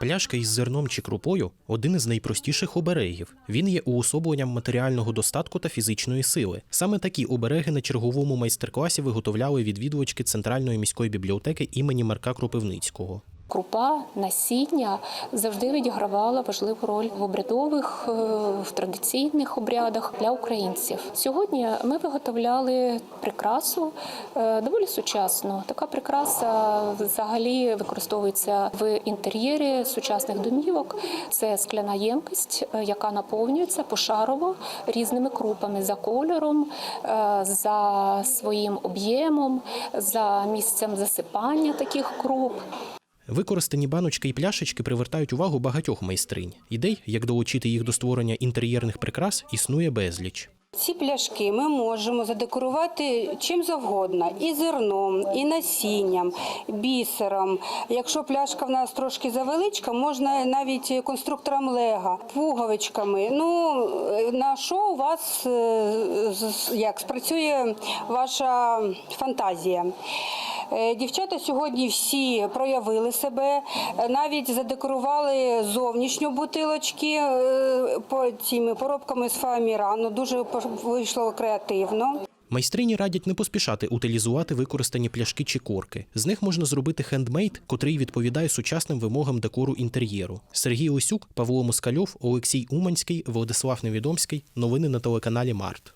Пляшка із зерном чи крупою один із найпростіших оберегів. Він є уособленням матеріального достатку та фізичної сили. Саме такі обереги на черговому майстер-класі виготовляли відвідувачки Центральної міської бібліотеки імені Марка Кропивницького. Крупа, насіння завжди відігравала важливу роль в обрядових, е, в традиційних обрядах для українців. Сьогодні ми виготовляли прикрасу е, доволі сучасну. Така прикраса взагалі використовується в інтер'єрі сучасних домівок. Це скляна ємкість, е, яка наповнюється пошарово різними крупами за кольором, за своїм об'ємом, за місцем засипання таких круп. Використані баночки і пляшечки привертають увагу багатьох майстринь. Ідей, як долучити їх до створення інтер'єрних прикрас, існує безліч. Ці пляшки ми можемо задекорувати чим завгодно: і зерном, і насінням, бісером. Якщо пляшка в нас трошки завеличка, можна навіть конструктором лего, пуговичками. Ну на що у вас е, як спрацює ваша фантазія? Е, Дівчата сьогодні всі проявили себе, е, навіть задекорували зовнішню бутилочки е, по цими поробками з фоамірану. Дуже вийшло креативно. Майстрині радять не поспішати утилізувати використані пляшки чи корки. З них можна зробити хендмейд, котрий відповідає сучасним вимогам декору інтер'єру. Сергій Осюк, Павло Москальов, Олексій Уманський, Владислав Невідомський. Новини на телеканалі Март.